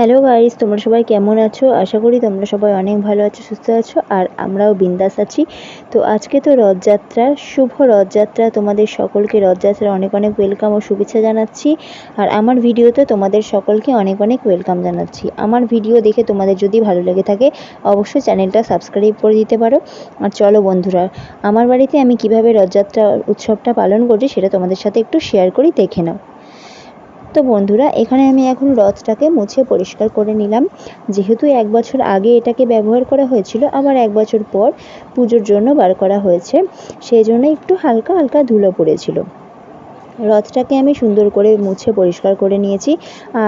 Hello guys তোমরা সবাই কেমন আছো? আশা করি তোমরা সবাই অনেক ভালো আছো, সুস্থ আছো, আর আমরাও বিন্দাস আছি। তো আজকে তো রথযাত্রা শুভ রথযাত্রা। তোমাদের সকলকে রথযাত্রার অনেক অনেক ওয়েলকাম ও শুভেচ্ছা জানাচ্ছি। আর আমার ভিডিওতে তোমাদের সকলকে অনেক অনেক ওয়েলকাম জানাচ্ছি। আমার ভিডিও দেখে তোমাদের যদি ভালো লেগে থাকে, অবশ্যই চ্যানেলটা সাবস্ক্রাইব করে দিতে পারো। আর চলো বন্ধুরা, আমার বাড়িতে আমি কীভাবে রথযাত্রা উৎসবটা পালন করছি সেটা তোমাদের সাথে একটু শেয়ার করি, দেখে নাও। তো বন্ধুরা, এখানে আমি এখন রথটাকে মুছে পরিষ্কার করে নিলাম। যেহেতু এক বছর আগে এটাকে ব্যবহার করা হয়েছিল, আবার এক বছর পর পুজোর জন্য বার করা হয়েছে। সেই জন্য একটু হালকা হালকা ধুলো পড়েছিল। রথটাকে আমি সুন্দর করে মুছে পরিষ্কার করে নিয়েছি।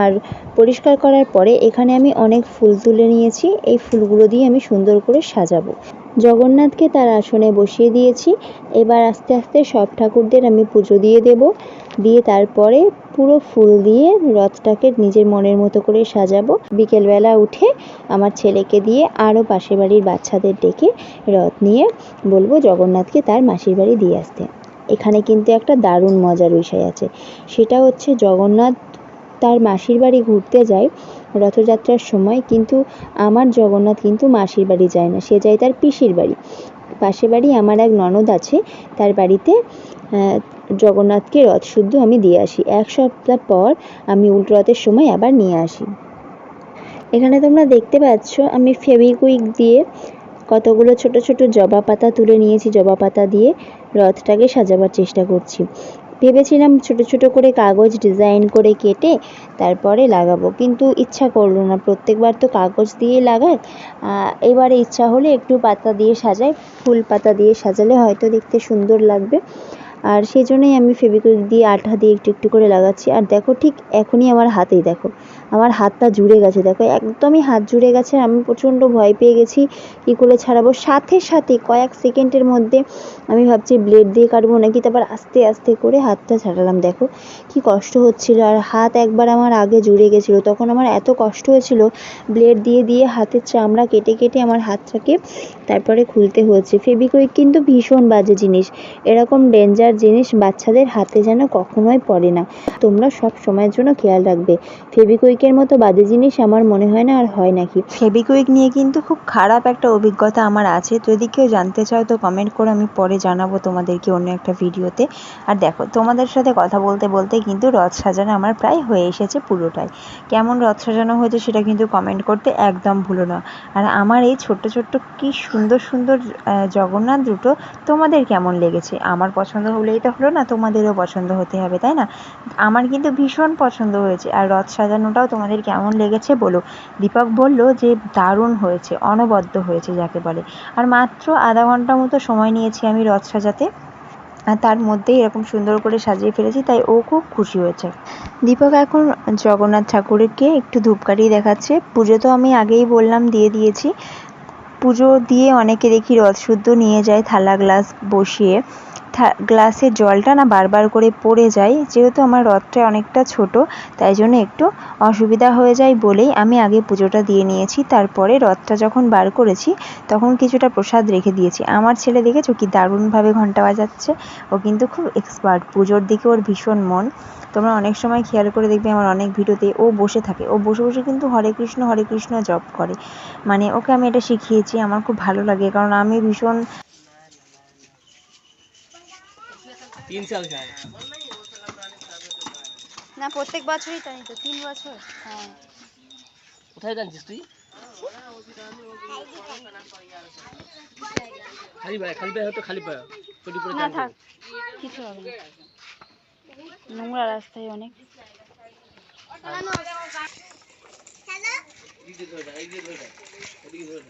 আর পরিষ্কার করার পরে এখানে আমি অনেক ফুল তুলে নিয়েছি। এই ফুলগুলো দিয়ে আমি সুন্দর করে সাজাবো। জগন্নাথকে তার আসনে বসিয়ে দিয়েছি। এবার আস্তে আস্তে সব ঠাকুরদের আমি পুজো দিয়ে দেব। দিয়ে তারপরে পুরো ফুল দিয়ে রথটাকে নিজের মনের মতো করে সাজাবো। বিকেলবেলা উঠে আমার ছেলেকে দিয়ে আরও পাশের বাড়ির বাচ্চাদের ডেকে রথ নিয়ে বলব জগন্নাথকে তার মাসির বাড়ি দিয়ে আসতে। এখানে কিন্তু একটা দারুণ মজার বিষয় আছে। সেটা হচ্ছে জগন্নাথ তার মাসির বাড়ি ঘুরতে যায়। রথযাত্রার সময় কিন্তু আমার জগন্নাথ কিন্তু মাসির বাড়ি যায় না, সে যায় তার পিসির বাড়ি। পাশে বাড়ি আমার এক ননদ আছে, তার বাড়িতে জগন্নাথকে রথ শুদ্ধ আমি দিয়ে আসি। এক সপ্তাহ পর আমি উল্টো রথের সময় আবার নিয়ে আসি। এখানে তোমরা দেখতে পাচ্ছ, আমি ফেবিকুইক দিয়ে কতগুলো ছোট ছোট জবা পাতা তুলে নিয়েছি, জবা পাতা দিয়ে রথটাকে সাজাবার চেষ্টা করছি। ভেবেছিলাম ছোট ছোট করে কাগজ ডিজাইন করে কেটে তারপরে লাগাবো। কিন্তু ইচ্ছা করল না। প্রত্যেকবার তো কাগজ দিয়ে লাগাই। এবারে ইচ্ছা হলে একটু পাতা দিয়ে সাজাই। ফুল পাতা দিয়ে সাজালে হয়তো দেখতে সুন্দর লাগবে। আর সেই জন্যই আমি ফেবিকুইক দিয়ে আঠা দিয়ে একটু একটু করে লাগাচ্ছি। আর দেখো ঠিক এখনই আমার হাতেই দেখো, আমার হাতটা জুড়ে গেছে। দেখো একদমই হাত জুড়ে গেছে, আমি প্রচণ্ড ভয় পেয়ে গেছি। কী করে ছাড়াবো? সাথে সাথে কয়েক সেকেন্ডের মধ্যে আমি ভাবছি ব্লেড দিয়ে কাটবো নাকি, তারপর আস্তে আস্তে করে হাতটা ছাড়ালাম। দেখো কি কষ্ট হচ্ছিল। আর হাত একবার আমার আগে জুড়ে গেছিল, তখন আমার এত কষ্ট হয়েছিল ব্লেড দিয়ে দিয়ে হাতের চামড়া কেটে কেটে আমার হাতটাকে তারপরে খুলতে হয়েছে ফেবিকুইক কিন্তু ভীষণ বাজে জিনিস, এরকম ডেঞ্জার জিনিস বাচ্চাদের হাতে যেন কখনোই পড়ে না। তোমরা সব সময়ের জন্য খেয়াল রাখবে। ফেবিকুইকের মতো বাজে জিনিস আমার মনে হয় না আর হয় নাকি? ফেবিকুইক নিয়ে কিন্তু খুব খারাপ একটা অভিজ্ঞতা আমার আছে। যদি কেউ জানতে চাও তো কমেন্ট করে আমি পরে জানাব তোমাদেরকে অন্য একটা ভিডিওতে। আর দেখো, তোমাদের সাথে কথা বলতে বলতে কিন্তু রথ সাজানো আমার প্রায় হয়ে এসেছে পুরোটাই। কেমন রথ সাজানো হয়েছে সেটা কিন্তু কমেন্ট করতে একদম ভুলো না। আর আমার এই ছোট্ট ছোট্ট, কি সুন্দর সুন্দর জগন্নাথ দুটো তোমাদের কেমন লেগেছে? আমার পছন্দ হলেই তো হলো না, তোমাদেরও পছন্দ হতে হবে, তাই না? আমার কিন্তু ভীষণ পছন্দ হয়েছে, আর রথ সাজানোটাও তোমাদের কেমন লেগেছে বলো? দীপক বলল যে দারুণ হয়েছে, অনবদ্য হয়েছে যাকে বলে। আর মাত্র আধা ঘণ্টা মতো সময় নিয়েছি আমি রথ সাজাতে, আর তার মধ্যেই এরকম সুন্দর করে সাজিয়ে ফেলেছি, তাই ও খুব খুশি হয়েছে। দীপক এখন জগন্নাথ ঠাকুরকে একটু ধূপকাঠি দেখাচ্ছে। পুজো তো আমি আগেই বললাম, দিয়ে দিয়েছি। পুজো দিয়ে অনেকে দেখি রথ শুদ্ধ নিয়ে যায়, থালা, গ্লাস বসিয়ে। গ্লাসের জলটা না বারবার করে পড়ে যায়। যেহেতু আমার রথটা অনেকটা ছোট, তাই জন্য একটু অসুবিধা হয়ে যায় বলেই আমি আগে পুজোটা দিয়ে নিয়েছি। তারপরে রথটা যখন বার করেছি, তখন কিছুটা প্রসাদ রেখে দিয়েছি। আমার ছেলে দেখেছ কি দারুণভাবে ঘণ্টা বাজাচ্ছে। ও কিন্তু খুব এক্সপার্ট পুজোর দিকে ওর ভীষণ মন। তোমরা অনেক সময় খেয়াল করে দেখবে আমার অনেক ভিডিওতে ও বসে থাকে। ও বসে বসে কিন্তু হরে কৃষ্ণ হরে কৃষ্ণ জপ করে। মানে ওকে আমি এটা শিখিয়েছি। আমার খুব ভালো লাগে। কারণ আমি ভীষণ তিন সাল খায়। না প্রত্যেক বছরই তাই তো তিন বছর? হ্যাঁ। কোথায় জানছিস তুই? খালি ভাই খালি ভাই হয়তো খালি ভাই। চটি পরে না থাক। কিছু হবে নোংরা রাস্তায় অনেক। আচ্ছা। হ্যালো। এই যে ধরে এই যে ধরে এদিকে ধরে